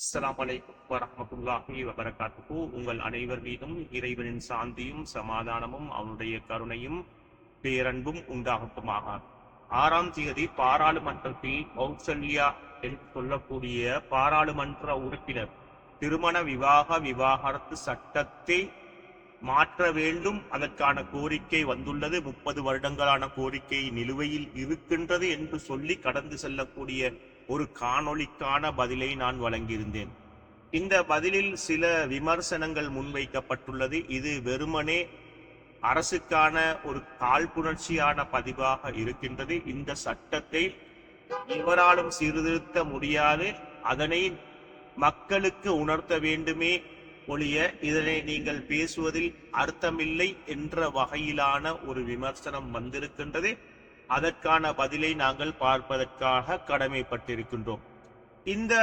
அஸ்ஸலாமு அலைக்கும் வரஹ்மத்துல்லாஹி உங்கள் அனைவர் மீதும் இறைவனின் சாந்தியும் சமாதானமும் அவனுடைய கருணையும் பேரன்பும் உண்டாகட்டுமாக ஆறாம் தேதி பாராளுமன்றத்தில் கௌசல்யா என்று சொல்லக்கூடிய பாராளுமன்ற உறுப்பினர் திருமண விவாக விவாகரத்து சட்டத்தை மாற்ற வேண்டும். அதற்கான கோரிக்கை வந்துள்ளது. முப்பது வருடங்களான கோரிக்கை நிலுவையில் இருக்கின்றது என்று சொல்லி கடந்து செல்லக்கூடிய ஒரு காணொளிக்கான பதிலை நான் வழங்கியிருந்தேன். இந்த பதிலில் சில விமர்சனங்கள் முன்வைக்கப்பட்டுள்ளது. இது வெறுமனே அரசுக்கான ஒரு காழ்ப்புணர்ச்சியான பதிவாக இருக்கின்றது. இந்த சட்டத்தை எவராலும் சீர்திருத்த முடியாது. அதனை மக்களுக்கு உணர்த்த வேண்டுமே ஒழிய இதனை நீங்கள் பேசுவதில் அர்த்தமில்லை என்ற வகையிலான ஒரு விமர்சனம் வந்திருக்கின்றது. அதற்கான பதிலை நாங்கள் பார்ப்பதற்காக கடமைப்பட்டிருக்கின்றோம். இந்த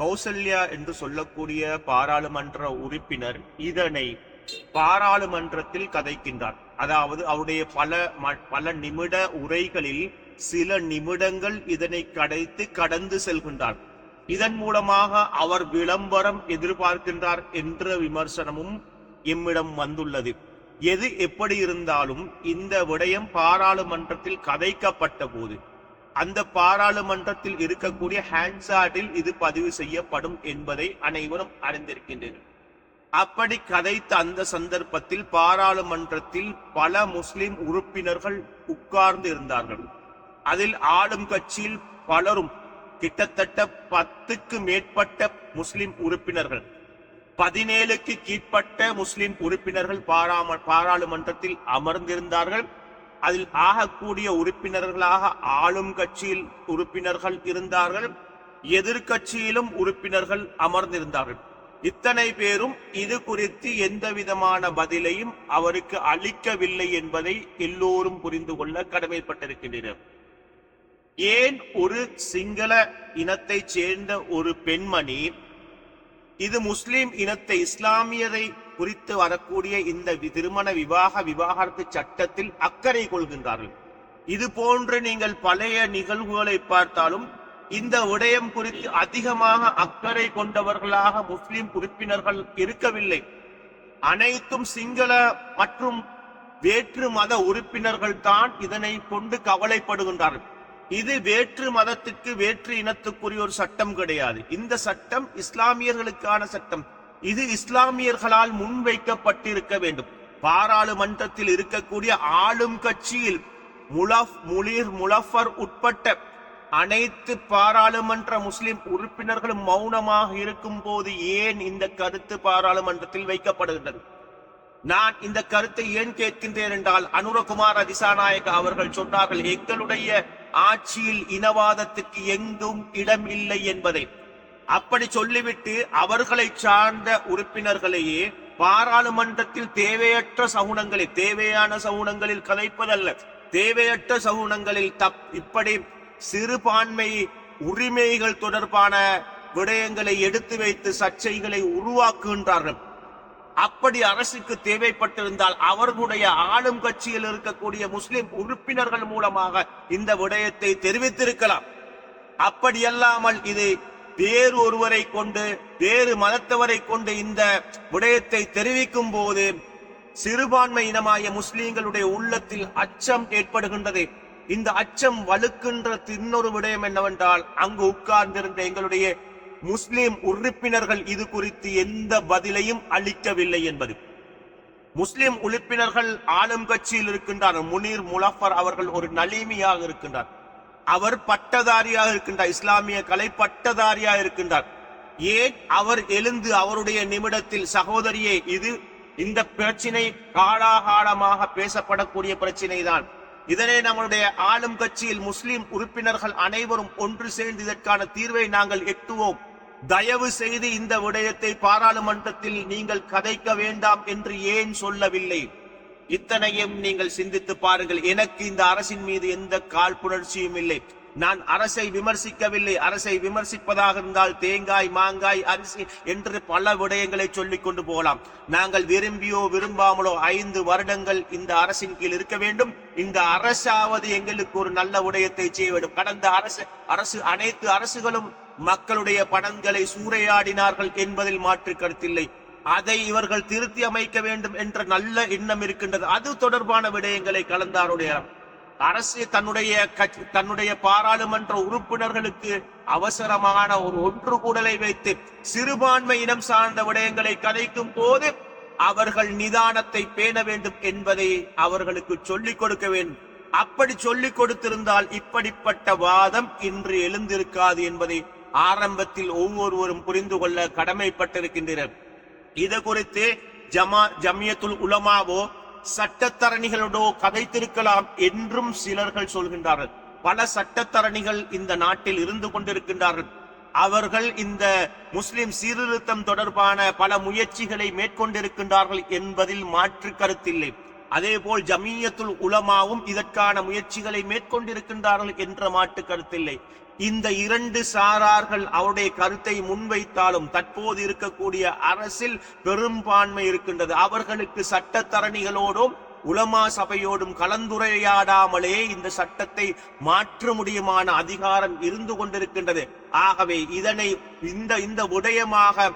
கௌசல்யா என்று சொல்லக்கூடிய பாராளுமன்ற உறுப்பினர் இதனை பாராளுமன்றத்தில் கதைக்கின்றார். அதாவது அவருடைய பல பல நிமிட உரைகளில் சில நிமிடங்கள் இதனை கடைத்து கடந்து செல்கின்றார். இதன் மூலமாக அவர் விளம்பரம் எதிர்பார்க்கின்றார் என்ற விமர்சனமும் எம்மிடம் வந்துள்ளது. எது எப்படி இருந்தாலும் இந்த விடயம் பாராளுமன்றத்தில் கதைக்கப்பட்ட போது அந்த பாராளுமன்றத்தில் இருக்கக்கூடிய ஹேண்ட்சாட்டில் இது பதிவு செய்யப்படும் என்பதை அனைவரும் அறிந்திருக்கின்றனர். அப்படி கதைத்த அந்த சந்தர்ப்பத்தில் பாராளுமன்றத்தில் பல முஸ்லிம் உறுப்பினர்கள் உட்கார்ந்து இருந்தார்கள். அதில் ஆளும் கட்சியில் பலரும் கிட்டத்தட்ட பத்துக்கு மேற்பட்ட முஸ்லிம் உறுப்பினர்கள் பதினேழுக்கு கீழ்ப்பட்ட முஸ்லிம் உறுப்பினர்கள் பாராம பாராளுமன்றத்தில் அமர்ந்திருந்தார்கள். அதில் ஆகக்கூடிய உறுப்பினர்களாக ஆளும் கட்சியில் உறுப்பினர்கள் இருந்தார்கள். எதிர்கட்சியிலும் உறுப்பினர்கள் அமர்ந்திருந்தார்கள். இத்தனை பேரும் இது குறித்து எந்த விதமான பதிலையும் அவருக்கு அளிக்கவில்லை என்பதை எல்லோரும் புரிந்து கொள்ள கடமைப்பட்டிருக்கின்றனர். ஏன் ஒரு சிங்கள இனத்தைச் சேர்ந்த ஒரு பெண்மணி இது முஸ்லிம் இனத்தை இஸ்லாமியரை குறித்து வரக்கூடிய இந்த திருமண விவாக விவாகரத்து சட்டத்தில் அக்கறை கொள்கின்றார்கள். இது போன்று நீங்கள் பழைய நிகழ்வுகளை பார்த்தாலும் இந்த விடயம் குறித்து அதிகமாக அக்கறை கொண்டவர்களாக முஸ்லிம் உறுப்பினர்கள் இருக்கவில்லை. அனைத்தும் சிங்கள மற்றும் வேற்று மத உறுப்பினர்கள் தான் இதனை கொண்டு கவலைப்படுகின்றார்கள். இது வேற்று மதத்துக்கு வேற்று இனத்துக்குரிய ஒரு சட்டம் கிடையாது. இந்த சட்டம் இஸ்லாமியர்களுக்கான சட்டம். இது இஸ்லாமியர்களால் முன்வைக்கப்பட்டிருக்க வேண்டும். பாராளுமன்றத்தில் இருக்கக்கூடிய ஆளும் கட்சியில் முலஃப் முலீர் முலஃபர் உட்பட்ட அனைத்து பாராளுமன்ற முஸ்லிம் உறுப்பினர்களும் மௌனமாக இருக்கும் போது ஏன் இந்த கருத்து பாராளுமன்றத்தில் வைக்கப்படுகின்றது? நான் இந்த கருத்தை ஏன் கேட்கின்றேன் என்றால் அனுரகுமார் அதிசாநாயக அவர்கள் சொன்னார்கள் எங்களுடைய ஆட்சியில் இனவாதத்துக்கு எங்கும் இடம் இல்லை என்பதை. அப்படி சொல்லிவிட்டு அவர்களை சார்ந்த உறுப்பினர்களையே பாராளுமன்றத்தில் தேவையற்ற சகுனங்களில் தேவையான சகுனங்களில் கதைப்பதல்ல தேவையற்ற சகுனங்களில் தப் இப்படி சிறுபான்மை உரிமைகள் தொடர்பான விடயங்களை எடுத்து வைத்து சர்ச்சைகளை உருவாக்குகின்றார்கள். அப்படி அரசுக்கு தேவைப்பட்டிருந்தால் அவர்களுடைய ஆளும் கட்சியில் இருக்கக்கூடிய முஸ்லிம் உறுப்பினர்கள் மூலமாக இந்த விடயத்தை தெரிவித்திருக்கலாம். அப்படியல்லாமல் இது வேறு ஒருவரை கொண்டு வேறு மதத்தவரை கொண்டு இந்த விடயத்தை தெரிவிக்கும் போது சிறுபான்மை இனமாய முஸ்லிம்களுடைய உள்ளத்தில் அச்சம் ஏற்படுகின்றது. இந்த அச்சம் வலுக்கின்ற இன்னொரு விடயம் என்னவென்றால் அங்கு உட்கார்ந்திருந்த எங்களுடைய முஸ்லிம் உறுப்பினர்கள் இது குறித்து எந்த பதிலையும் அளிக்கவில்லை என்பது. முஸ்லிம் உறுப்பினர்கள் ஆளும் கட்சியில் இருக்கின்றார். முனீர் முலஃபர் அவர்கள் ஒரு நலிமியாக இருக்கின்றார். அவர் பட்டதாரியாக இருக்கின்றார். இஸ்லாமிய கலை பட்டதாரியாக இருக்கின்றார். ஏன் அவர் எழுந்து அவருடைய நிமிடத்தில் சகோதரியே இது இந்த பிரச்சினை காலாகாலமாக பேசப்படக்கூடிய பிரச்சினை தான் இதனை நம்மளுடைய ஆளும் கட்சியில் முஸ்லிம் உறுப்பினர்கள் அனைவரும் ஒன்று சேர்ந்து இதற்கான தீர்வை நாங்கள் எட்டுவோம். தயவு செய்து இந்த விடயத்தை பாராளுமன்றத்தில் நீங்கள் கதைக்க வேண்டாம் என்று ஏன் சொல்லவில்லை? இத்தனையும் நீங்கள் சிந்தித்து பாருங்கள். எனக்கு இந்த அரசின் மீது எந்த காழ்ப்புணர்ச்சியும் இல்லை. நான் அரசை விமர்சிக்கவில்லை. அரசை விமர்சிப்பதாக இருந்தால் தேங்காய் மாங்காய் அரிசி என்று பல விடயங்களை சொல்லிக் கொண்டு போகலாம். நாங்கள் விரும்பியோ விரும்பாமலோ ஐந்து வருடங்கள் இந்த அரசின் கீழ் இருக்க வேண்டும். இந்த அரசாவது எங்களுக்கு ஒரு நல்ல விடயத்தை செய்ய வேண்டும். கடந்த அரசு அரசு அனைத்து அரசுகளும் மக்களுடைய படங்களை சூறையாடினார்கள் என்பதில் மாற்று கருத்தில்லை. அதை இவர்கள் திருத்தி அமைக்க வேண்டும் என்ற நல்ல எண்ணம் இருக்கின்றது. அது தொடர்பான விடயங்களை கலந்தாருடைய அரசு தன்னுடைய தன்னுடைய பாராளுமன்ற உறுப்பினர்களுக்கு அவசரமான ஒரு ஒன்று கூடலை வைத்து சிறுபான்மை இனம் சார்ந்த விடயங்களை கதைக்கும் போது அவர்கள் நிதானத்தை பேண வேண்டும் என்பதை அவர்களுக்கு சொல்லிக் கொடுக்க வேண்டும். அப்படி சொல்லிக் கொடுத்திருந்தால் இப்படிப்பட்ட வாதம் இன்று எழுந்திருக்காது என்பதை ஆரம்பத்தில் ஒவ்வொருவரும் புரிந்து கொள்ள கடமைப்பட்டிருக்கின்றனர். இது குறித்து ஜமா ஜமியத்துல் உலமாவோ சட்டத்தரணிகளோடோ கதைத்திருக்கலாம் என்றும் சிலர்கள் சொல்கின்றார்கள். பல சட்டத்தரணிகள் இந்த நாட்டில் இருந்து கொண்டிருக்கின்றார்கள். அவர்கள் இந்த முஸ்லிம் சீர்திருத்தம் தொடர்பான பல முயற்சிகளை மேற்கொண்டிருக்கின்றார்கள் என்பதில் மாற்று கருத்தில்லை. அதேபோல் ஜமீயத்துல் உலமாவும் இதற்கான முயற்சிகளை மேற்கொண்டிருக்கின்றார்கள் என்ற மாட்டு கருத்தில்லை. இந்த இரண்டு சாரார்கள் அவருடைய கருத்தை முன்வைத்தாலும் தற்போது இருக்கக்கூடிய அரசில் பெரும்பான்மை இருக்கின்றது. அவர்களுக்கு சட்டத்தரணிகளோடும் உலமா சபையோடும் கலந்துரையாடாமலே இந்த சட்டத்தை மாற்ற முடியுமான அதிகாரம் இருந்து கொண்டிருக்கின்றது. ஆகவே இதனை இந்த இந்த விடயமாக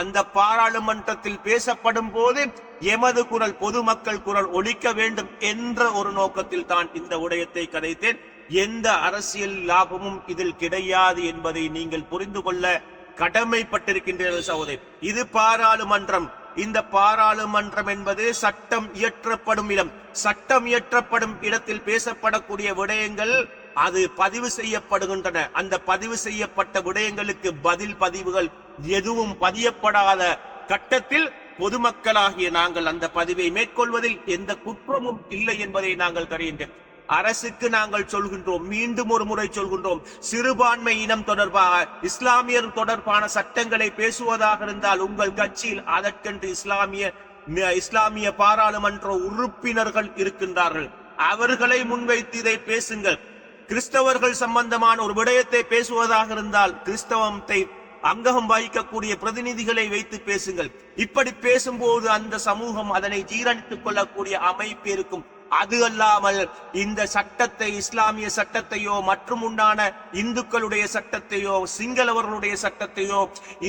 அந்த பாராளுமன்றத்தில் பேசப்படும் போது எமது குரல் பொதுமக்கள் குரல் ஒழிக்க வேண்டும் என்ற ஒரு நோக்கத்தில் தான் இந்த உடையத்தை கதைத்தேன். எந்த அரசியல் லாபமும் இதில் கிடையாது என்பதை நீங்கள் புரிந்து கொள்ள கடமைப்பட்டிருக்கின்றீர்கள் சகோதரி இது பாராளுமன்றம். இந்த பாராளுமன்றம் என்பது சட்டம் இயற்றப்படும் இடம். சட்டம் இயற்றப்படும் இடத்தில் பேசப்படக்கூடிய விடயங்கள் அது பதிவு செய்யப்படுகின்றன. அந்த பதிவு செய்யப்பட்ட விடயங்களுக்கு பதில் பதிவுகள் எதுவும் பதியப்படாத கட்டத்தில் பொதுமக்களாகிய நாங்கள் அந்த பதிவை மேற்கொள்வதில் எந்த குற்றமும் இல்லை என்பதை நாங்கள் தருகின்றோம் அரசுக்கு நாங்கள் சொல்கின்றோம் மீண்டும் ஒரு முறை சொல்கின்றோம் சிறுபான்மை இனம் தொடர்பாக இஸ்லாமியர் தொடர்பான சட்டங்களை பேசுவதாக இருந்தால் உங்கள் கட்சியில் அதற்கென்று இஸ்லாமிய இஸ்லாமிய பாராளுமன்ற உறுப்பினர்கள் இருக்கின்றார்கள். அவர்களை முன்வைத்து இதை பேசுங்கள். கிறிஸ்தவர்கள் சம்பந்தமான ஒரு விடயத்தை பேசுவதாக இருந்தால் கிறிஸ்தவத்தை அங்ககம் வகிக்கக்கூடிய பிரதிநிதிகளை வைத்து பேசுங்கள். இப்படி பேசும்போது அந்த சமூகம் அதனை ஜீரணித்துக் கொள்ளக்கூடிய அமைப்பு இருக்கும். அது அல்லாமல் இந்த சட்டத்தை இஸ்லாமிய சட்டத்தையோ மற்றும் உண்டான இந்துக்களுடைய சட்டத்தையோ சிங்களவர்களுடைய சட்டத்தையோ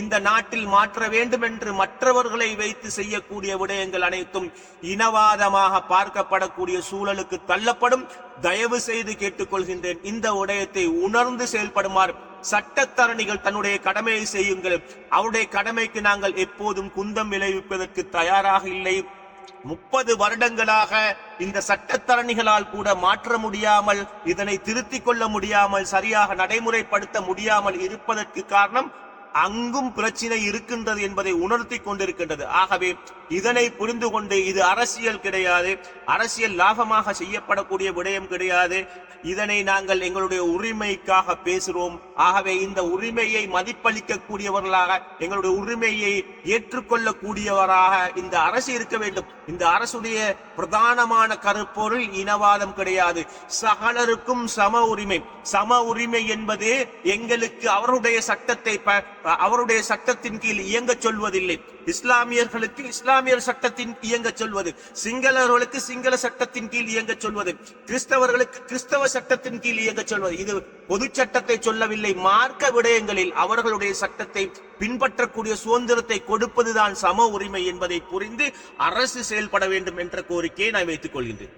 இந்த நாட்டில் மாற்ற வேண்டும் என்று மற்றவர்களை வைத்து செய்யக்கூடிய விடயங்கள் அனைத்தும் இனவாதமாக பார்க்கப்படக்கூடிய சூழலுக்கு தள்ளப்படும். தயவு செய்து கேட்டுக்கொள்கின்றேன் இந்த விடயத்தை உணர்ந்து செயல்படுமாறு சட்டத்தரணிகள் தன்னுடைய கடமையை செய்யுங்கள். அவருடைய கடமைக்கு நாங்கள் எப்போதும் குந்தம் விளைவிப்பதற்கு தயாராக இல்லை. முப்பது வருடங்களாக இந்த சட்டத்தரணிகளால் கூட மாற்ற முடியாமல் இதனை திருத்திக் கொள்ள முடியாமல் சரியாக நடைமுறைப்படுத்த முடியாமல் இருப்பதற்கு காரணம் அங்கும் பிரச்சனை இருக்கின்றது என்பதை உணர்த்தி கொண்டிருக்கின்றது. ஆகவே இதனை புரிந்து கொண்டு இது அரசியல் கிடையாது. அரசியல் லாபமாக செய்யப்படக்கூடிய விடயம் கிடையாது. இதனை நாங்கள் எங்களுடைய உரிமைக்காக பேசுகிறோம் ஆகவே இந்த உரிமையை மதிப்பளிக்கக்கூடியவர்களாக எங்களுடைய உரிமையை ஏற்றுக்கொள்ளக்கூடியவராக இந்த அரசு இருக்க வேண்டும். இந்த அரசுடைய பிரதானமான கருப்பொருள் இனவாதம் கிடையாது. சகலருக்கும் சம உரிமை. சம உரிமை என்பது எங்களுக்கு அவருடைய சட்டத்தை ப- அவருடைய சட்டத்தின் கீழ் இயங்க சொல்வதில்லை. இஸ்லாமியர்களுக்கு இஸ்லாமியர் சட்டத்தின் இயங்க சொல்வது சிங்களவர்களுக்கு சிங்கள சட்டத்தின் கீழ் இயங்க சொல்வது கிறிஸ்தவர்களுக்கு கிறிஸ்தவ சட்டத்தின் கீழ் இயங்க சொல்வது. இது பொது சட்டத்தை சொல்லவில்லை. மார்க்க விடயங்களில் அவர்களுடைய சட்டத்தை பின்பற்றக்கூடிய சுதந்திரத்தை கொடுப்பதுதான் சம உரிமை என்பதை புரிந்து அரசு செயல்பட வேண்டும் என்ற கோரிக்கையை நான் வைத்துக் கொள்கின்றேன்.